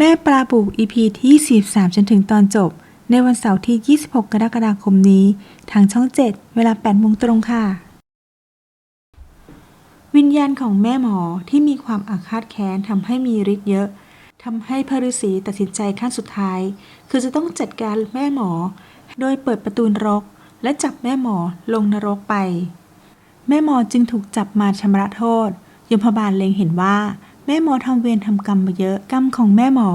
แม่ปลาบู EP ที่43จนถึงตอนจบ ในวันเสาร์ที่ 26 กรกฎาคมนี้ ทางช่อง 7 เวลา8โมงตรงค่ะ วิญญาณของแม่หมอที่มีความอาฆาตแค้นทำให้มีฤทธิ์เยอะทำให้พระฤาษีตัดสินใจขั้นสุดท้าย คือจะต้องจัดการแม่หมอ โดยเปิดประตูนรก และจับแม่หมอลงนรกไป แม่หมอจึงถูกจับมาชำระโทษ ยมพบาลเล็งเห็นว่า แม่หมอทำเวรทำกรรมมาเยอะ กรรมของแม่หมอ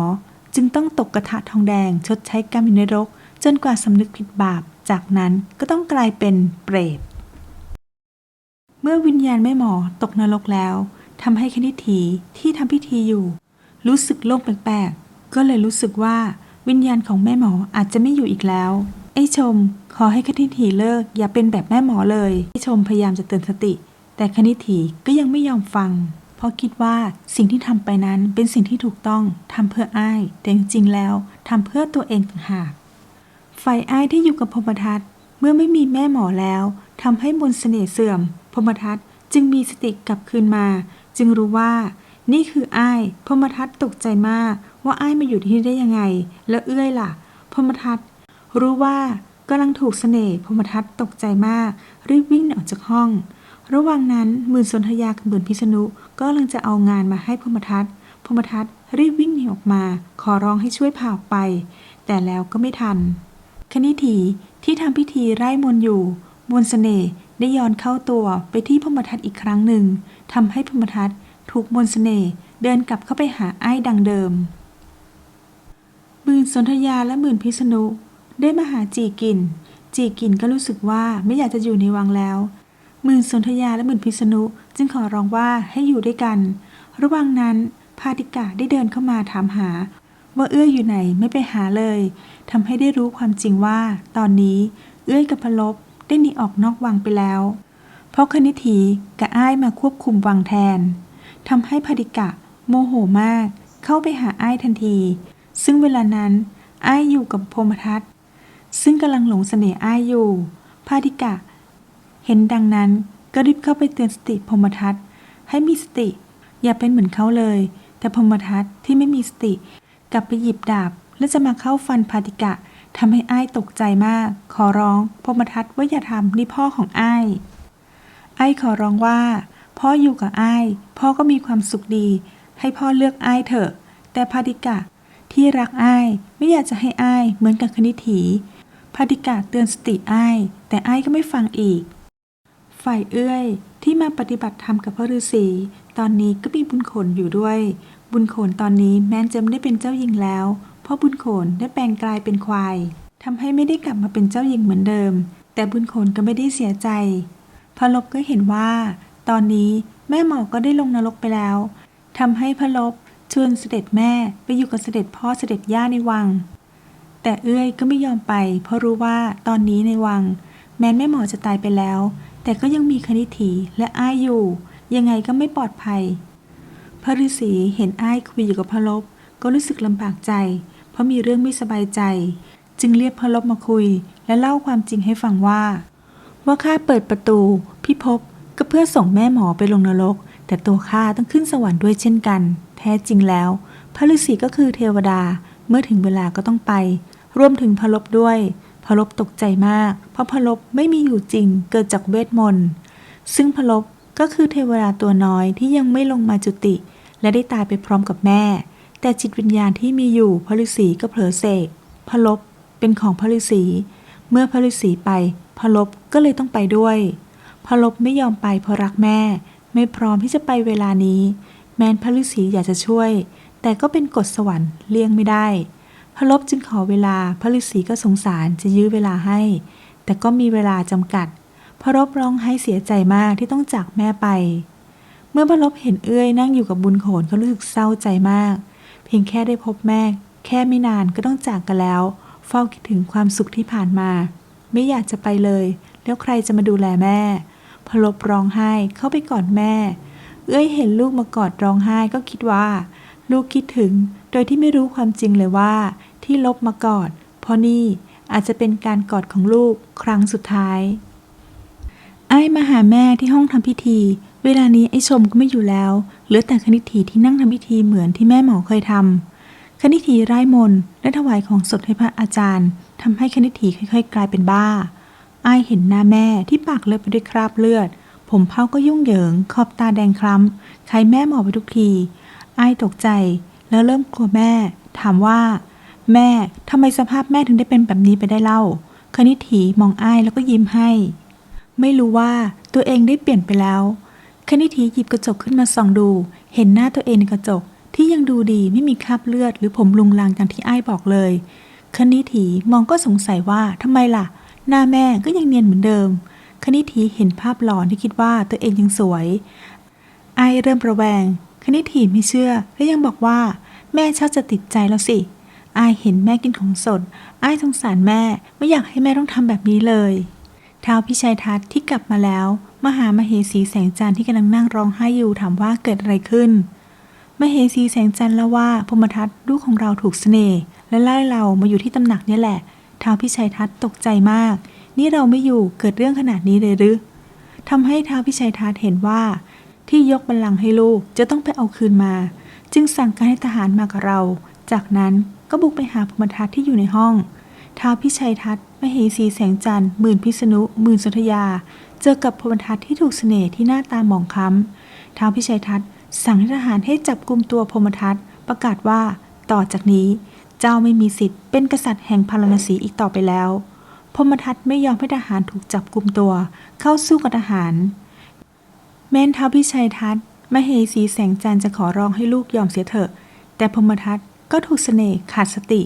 จึงต้องตกกระทะทองแดง ชดใช้กรรมอยู่ในนรก จนกว่าสำนึกผิดบาป จากนั้นก็ต้องกลายเป็นเปรต เมื่อวิญญาณแม่หมอตกนรกแล้วทำให้คณิถีที่ทำพิธีอยู่ รู้สึกโล่งแปลกๆ ก็เลยรู้สึกว่าวิญญาณของแม่หมออาจจะไม่อยู่อีกแล้ว ไอ้ชม ขอให้คณิถีเลิก อย่าเป็นแบบแม่หมอเลย ไอ้ชมพยายามจะเตือนสติ แต่คณิถีก็ยังไม่ยอมฟัง ราะคิดว่าสิ่งที่ทำไปนั้นเป็นสิ่งที่ถูกต้องทำเพื่ออ้าย แต่จริงๆแล้วทำเพื่อตัวเองต่างหากฝ่ายอ้ายที่อยู่กับพรหมทัตเมื่อไม่มีแม่หมอแล้วทำให้มนเสน่ห์เสื่อมพรหมทัตจึงมีสติกลับคืนมา จึงรู้ว่า นี่คืออ้ายพรหมทัตตกใจมากว่าอ้ายมาอยู่ที่นี่ได้ยังไง แล้วเอื้อยล่ะพรหมทัตรู้ว่ากำลังถูกเสน่ห์พรหมทัตตกใจมาก รีบวิ่งออกจากห้อง ระหว่างนั้นหมื่นสนธยากับหมื่นพิษณุ ก็กำลังจะเอางานมาให้พรหมทัตพรหมทัตรีบวิ่งหนีออกมา ขอร้องให้ช่วยพาออกไป แต่แล้วก็ไม่ทัน คณิถีที่ทำพิธีไร้มนอยู่มนต์เสน่ห์ได้ย้อนเข้าตัวไปที่พรหมทัตอีกครั้งหนึ่งทำให้พรหมทัตถูกมนต์เสน่ห์เดินกลับเข้าไปหาไอ้ดังเดิมมื่นสนธยาและหมื่นพิษณุได้มาหาจีกิน จีกินก็รู้สึกว่าไม่อยากจะอยู่ในวังแล้ว หมื่นสนธยาและหมื่นพิษณุจึงขอร้องว่าให้อยู่ด้วยกัน ระหว่างนั้นพาติกาได้เดินเข้ามาถามหา ว่าเอื้อยอยู่ไหนไม่ไปหาเลยทำให้ได้รู้ความจริงว่า ตอนนี้เอื้อยกับพลบได้หนีออกนอกวังไปแล้ว เพราะคณิถีกับอ้ายมาควบคุมวังแทนทำให้พาติกะโมโหมาก เข้าไปหาอ้ายทันที ซึ่งเวลานั้นอ้ายอยู่กับพรมทัตซึ่งกำลังหลงเสน่ห์อ้ายอยู่พาติกะ เห็นดังนั้นก็รีบเข้าไปเตือนสติพรมทัตให้มีสติ อย่าเป็นเหมือนเขาเลย แต่พรมทัตที่ไม่มีสติ กลับไปหยิบดาบ และจะมาเข้าฟันพาติกะทำให้อ้ายตกใจมาก ขอร้องพรมทัตว่าอย่าทำนี่พ่อของอ้ายอ้ายขอร้องว่า พ่ออยู่กับอ้าย พ่อก็มีความสุขดี ให้พ่อเลือกอ้ายเถอะ แต่พาติกะที่รักอ้ายไม่อยากจะให้อ้ายเหมือนกับคณิถีพาติกะเตือนสติอ้ายแต่อ้ายก็ไม่ฟังอีก ฝ่ายเอื้อยที่มาปฏิบัติธรรมกับพระฤาษีตอนนี้ก็มีบุญโขนอยู่ด้วย บุญโขนตอนนี้แม้จะไม่ได้เป็นเจ้าหญิงแล้ว เพราะบุญโขนได้แปลงกลายเป็นควายทำให้ไม่ได้กลับมาเป็นเจ้าหญิงเหมือนเดิม แต่บุญโขนก็ไม่ได้เสียใจพระลบก็เห็นว่า ตอนนี้แม่หมอก็ได้ลงนรกไปแล้วทำให้พระลบชวนเสด็จแม่ไปอยู่กับเสด็จพ่อเสด็จย่าในวัง แต่เอื้อยก็ไม่ยอมไป เพราะรู้ว่าตอนนี้ในวัง แม้แม่หมอจะตายไปแล้ว แต่ก็ยังมีคณิถีและอ้ายอยู่ ยังไงก็ไม่ปลอดภัย พระฤาษีเห็นอ้ายคุยอยู่กับพระลบก็รู้สึกลำบากใจ เพราะมีเรื่องไม่สบายใจ จึงเรียกพระลบมาคุย และเล่าความจริงให้ฟังว่า ว่าข้าเปิดประตู พิภพก็เพื่อส่งแม่หมอไปลงนรก แต่ตัวข้าต้องขึ้นสวรรค์ด้วยเช่นกัน แท้จริงแล้ว พระฤาษีก็คือเทวดาเมื่อถึงเวลาก็ต้องไป รวมถึงพระลบด้วยพระลบตกใจมาก เพราะพลบไม่มีอยู่จริงเกิดจากเวทมนต์ซึ่งพลบก็คือเทวดาตัวน้อยที่ยังไม่ลงมาจุติ และได้ตายไปพร้อมกับแม่ แต่จิตวิญญาณที่มีอยู่พฤาษีก็เผลอเสกพลบเป็นของพฤาษีเมื่อพฤาษีไปพลบก็เลยต้องไปด้วยพลบไม่ยอมไปเพราะรักแม่ ไม่พร้อมที่จะไปเวลานี้ แม้นพฤาษีอยากจะช่วย แต่ก็เป็นกฎสวรรค์เลี่ยงไม่ได้พลบจึงขอเวลาพฤาษีก็สงสารจะยื้อเวลาให้ แต่ก็มีเวลาจำกัด พระลบร้องไห้เสียใจมากที่ต้องจากแม่ไป เมื่อพระลบเห็นเอื้อยนั่งอยู่กับบุญโขนเขารู้สึกเศร้าใจมาก เพียงแค่ได้พบแม่ แค่ไม่นานก็ต้องจากกันแล้ว เฝ้าคิดถึงความสุขที่ผ่านมา ไม่อยากจะไปเลย แล้วใครจะมาดูแลแม่พลบร้องไห้เข้าไปกอดแม่ เอื้อยเห็นลูกมากอดร้องไห้ก็คิดว่า ลูกคิดถึง โดยที่ไม่รู้ความจริงเลยว่า ที่ลบมากอดเพราะนี่ อาจจะเป็นการกอดของลูกครั้งสุดท้าย ไอ้มาหาแม่ที่ห้องทำพิธี เวลานี้ไอ้ชมก็ไม่อยู่แล้ว เหลือแต่คณิตถีที่นั่งทำพิธีเหมือนที่แม่หมอเคยทำคคณิธีไร้มนและถวายของสดให้พระอาจารย์ทำให้คณิธีค่อยๆ กลายเป็นบ้า ไอายเห็นหน้าแม่ที่ปากเลอะไปด้วยคราบเลือด ผมเผาก็ยุ่งเหยิง ขอบตาแดงคล้ำใครแม่หมอไปทุกที ไอายตกใจแล้วเริ่มกลัวแม่ ถามว่า แม่ทำไมสภาพแม่ถึงได้เป็นแบบนี้ไปได้เล่า คณิถีมองอ้ายแล้วก็ยิ้มให้ ไม่รู้ว่าตัวเองได้เปลี่ยนไปแล้ว คณิธีหยิบกระจกขึ้นมาส่องดู เห็นหน้าตัวเองในกระจกที่ยังดูดีไม่มีคราบเลือด หรือผมลุงลางอย่างที่อ้ายบอกเลย คณิถีมองก็สงสัยว่าทำไมล่ะ หน้าแม่ก็ยังเนียนเหมือนเดิม คณิถีเห็นภาพหลอนที่คิดว่าตัวเองยังสวยไอายเริ่มระแวง คณิถีไม่เชื่อ และยังบอกว่า แม่ชักจะติดใจแล้วสิ อายเห็นแม่กินของสด อายสงสารแม่ไม่อยากให้แม่ต้องทำแบบนี้เลยท้าวพิชัยทัศน์ที่กลับมาแล้วมาหามาเหสีแสงจันทร์ที่กำลังนั่งร้องไห้อยู่ถามว่าเกิดอะไรขึ้นมาเหสีแสงจันทร์เล่าว่าพรหมทัตลูกของเราถูกเสน่ห์และไล่เรามาอยู่ที่ตำหนักนี่แหละท้าวพิชัยทัศน์ตกใจมาก นี่เราไม่อยู่เกิดเรื่องขนาดนี้เลยหรือทำให้ท้าวพิชัยทัศน์เห็นว่า ที่ยกบัลลังก์ให้ลูกจะต้องไปเอาคืนมา จึงสั่งการให้ทหารมากับเรา จากนั้น ก็บุกไปหาพรหมทัตที่อยู่ในห้องท้าวพิชัยทัตมเหสีแสงจันทร์หมื่นพิษณุหมื่นสุทยา เจอกับพรหมทัตที่ถูกเสน่ห์ที่หน้าตาหมองคล้ำท้าวพิชัยทัตสั่งให้ทหารให้จับกลุ่มตัวพรหมทัตประกาศว่า ต่อจากนี้เจ้าไม่มีสิทธิ์เป็นกษัตริย์แห่งพาราณสีอีกต่อไปแล้วพรหมทัตไม่ยอมให้ทหารถูกจับกลุ่มตัว เข้าสู้กับทหาร แม้นท้าวพิชัยทัตมเหสีแสงจันทร์จะขอร้องให้ลูกยอมเสียเถอะ แต่พรหมทัต ก็ถูกเสน่ห์ขาดสติ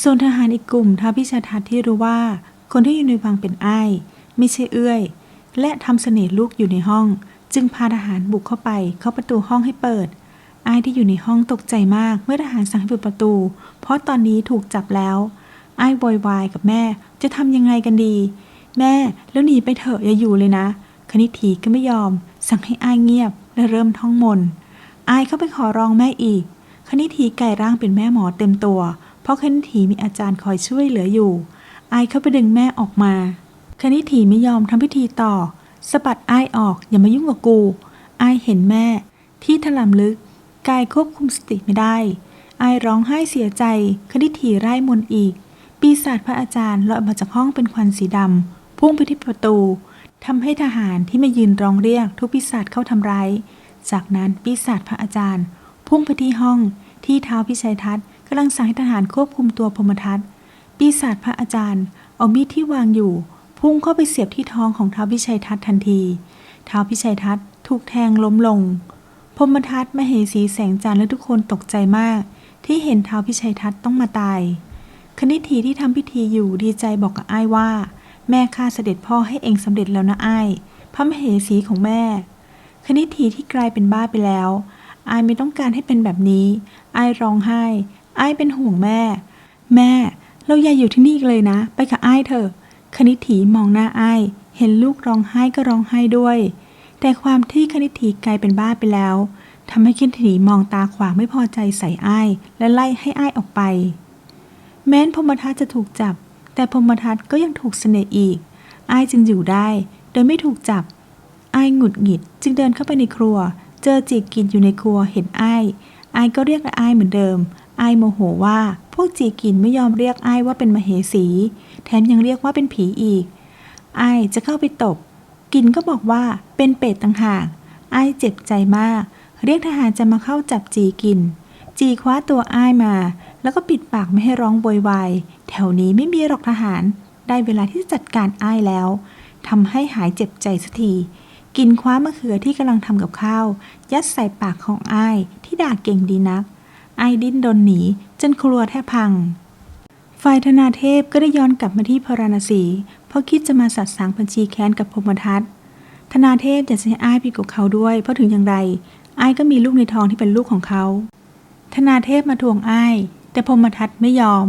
ส่วนทหารอีกกลุ่มท้าพิชัยทัตที่รู้ว่า คนที่อยู่ในวังเป็นไอ้ไม่ใช่เอื้อย และทำเสน่ห์ลูกอยู่ในห้อง จึงพาทหารบุกเข้าไปเคาะประตูห้องให้เปิดไอ้ที่อยู่ในห้องตกใจมากเมื่อทหารสั่งให้เปิดประตู เพราะตอนนี้ถูกจับแล้วไอ้ายโวยวายกับแม่จะทำยังไงกันดี แม่แล้วหนีไปเถอะอย่าอยู่เลยนะ คณิธีก็ไม่ยอม สั่งให้อ้ายเงียบและเริ่มท่องมนต์อายเข้าไปขอร้องแม่อีก คณิธีกลายร่างเป็นแม่หมอเต็มตัว เพราะคณิธีมีอาจารย์คอยช่วยเหลืออยู่ อายเข้าไปดึงแม่ออกมา คณิธีไม่ยอมทำพิธีต่อสะบัดอายออกอย่ามายุ่งกับกู อายเห็นแม่ ที่ถลำลึก กายควบคุมสติไม่ได้ อายร้องไห้เสียใจ คณิธีไร้มนอีก ปีศาจพระอาจารย์ลอยมาจากห้องเป็นควันสีดำพุ่งไปที่ประตูทำให้ทหารที่มายืนร้องเรียกทุกปีศาจเข้าทำร้าย จากนั้นปีศาจพระอาจารย์ พุ่งไปที่ห้องที่เท้าพิชัยทัตกำลังสั่งให้ทหารควบคุมตัวพรหมทัตปีศาจพระอาจารย์ เอามีดที่วางอยู่ พุ่งเข้าไปเสียบที่ท้องของเท้าพิชัยทัตทันทีเท้าพิชัยทัตถูกแทงล้มลงพรหมทัตมเหสีแสงจันทร์และทุกคนตกใจมาก ที่เห็นเท้าพิชัยทัตต้องมาตาย คณิธีที่ทำพิธีอยู่ดีใจบอกกับอ้ายว่า แม่ข้าเสด็จพ่อให้เองสำเร็จแล้วนะอ้ายพระมเหสีของแม่ คณิธีที่กลายเป็นบ้าไปแล้ว อายไม่ต้องการให้เป็นแบบนี้อายร้องไห้อายเป็นห่วงแม่ แม่ เราอย่าอยู่ที่นี่อีกเลยนะ ไปกับอายเถอะ คณิธีมองหน้าอายเห็นลูกร้องไห้ก็ร้องไห้ด้วย แต่ความที่คณิธีกลายเป็นบ้าไปแล้วทำให้คณิธีมองตาขวางไม่พอใจใส่อายและไล่ให้อายออกไป แม้นพรหมทัตจะถูกจับ แต่พรหมทัตก็ยังถูกเสน่ห์อีกอายจึงอยู่ได้ โดยไม่ถูกจับอายหงุดหงิดจึงเดินเข้าไปในครัว เจอจีกินอยู่ในครัวเห็นไอ้ายอ้ก็เรียกไอ้เหมือนเดิม ไอ้โมโหว่าพวกจีกินไม่ยอมเรียกไอ้ว่าเป็นมเหสี แถมยังเรียกว่าเป็นผีอีก ไอ้จะเข้าไปตบ กินก็บอกว่าเป็นเป็ดต่างหาก ไอ้เจ็บใจมาก เรียกทหารจะมาเข้าจับจีกิน จีคว้าตัวไอ้มา แล้วก็ปิดปากไม่ให้ร้องโวยวาย แถวนี้ไม่มีหรอกทหาร ได้เวลาที่จะจัดการไอ้แล้วทำให้หายเจ็บใจสักที กินคว้ามะเขือที่กำลังทำกับข้าว ยัดใส่ปากของอ้ายที่ด่าเก่งดีนักอ้ายดิ้นดนหนี จนครัวแทบพัง ฝ่ายธนาเทพก็ได้ย้อนกลับมาที่พราณสีเพราะคิดจะมาสัตสางบัญชีแค้นกับพรมทัตธนาเทพจะให้อ้ายไปกับเขาด้วย เพราะถึงอย่างไรอ้ายก็มีลูกในท้องที่เป็นลูกของเขาธนาเทพมาทวงอ้ายแต่พรมทัตไม่ยอม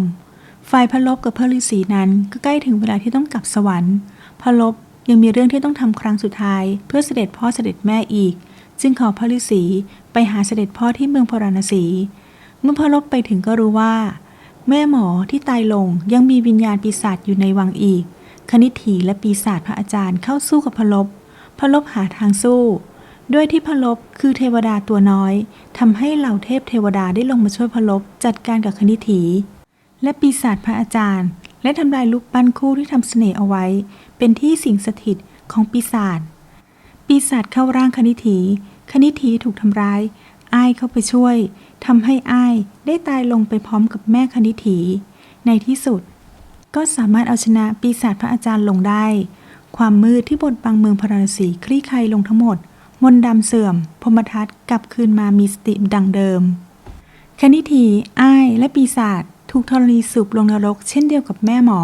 ฝ่ายพระลบกับพระฤาษีนั้นก็ใกล้ถึงเวลาที่ต้องกลับสวรรค์พระลบ ยังมีเรื่องที่ต้องทำครั้งสุดท้าย เพื่อเสด็จพ่อเสด็จแม่อีก จึงขอพระฤาษีไปหาเสด็จพ่อที่เมืองพาราณสี เมื่อพระลบไปถึงก็รู้ว่า แม่หมอที่ตายลงยังมีวิญญาณปีศาจอยู่ในวังอีก คณิถีและปีศาจพระอาจารย์เข้าสู้กับพระลบพระลบหาทางสู้ ด้วยที่พลบคือเทวดาตัวน้อยทำให้เหล่าเทพเทวดาได้ลงมาช่วยพลบจัดการกับคณิถีและปีศาจพระอาจารย์ และทำลายลูกปั้นคู่ที่ทำเสน่ห์เอาไว้ เป็นที่สิงสถิตของปีศาจ ปีศาจเข้าร่างคณิถี คณิถีถูกทำร้ายอ้ายเข้าไปช่วยทำให้อ้ายได้ตายลงไปพร้อมกับแม่คณิถี ในที่สุด ก็สามารถเอาชนะปีศาจพระอาจารย์ลงได้ ความมืดที่บดบังเมืองพาราสีคลี่คลายลงทั้งหมด มนดำเสื่อม พมทัตกลับคืนมามีสติดังเดิม คณิถีอ้ายและปีศาจ ถูกธรณีสูบลงนรกเช่นเดียวกับแม่หมอ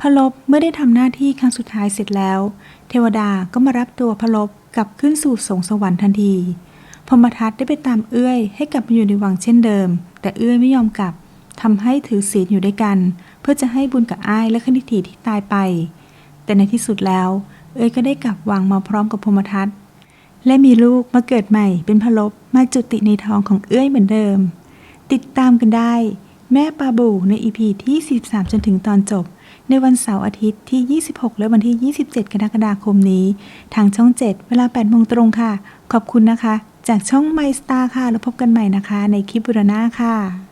พลบเมื่อได้ทำหน้าที่ครั้งสุดท้ายเสร็จแล้ว เทวดาก็มารับตัวพลบกลับขึ้นสู่สงสวรรค์ทันทีพรหมทัตได้ไปตามเอื้อยให้กลับมาอยู่ในวังเช่นเดิม แต่เอื้อยไม่ยอมกลับทำให้ถือศีลอยู่ด้วยกัน เพื่อจะให้บุญกับอ้ายและคณิถีที่ตายไป แต่ในที่สุดแล้ว เอ้ยก็ได้กลับวังมาพร้อมกับพรหมทัตและมีลูกมาเกิดใหม่เป็นพลบมาจุติในท้องของเอื้อยเหมือนเดิม ติดตามกันได้ แม่ปาบูในอีพีที่ 43 จนถึงตอนจบ ในวันเสาร์อาทิตย์ที่ 26 และวันที่ 27 กรกฎาคมนี้ ทางช่อง 7 เวลา8โมงตรงค่ะ ขอบคุณนะคะ จากช่อง My Star ค่ะ แล้วพบกันใหม่นะคะ ในคลิปบุรณาค่ะ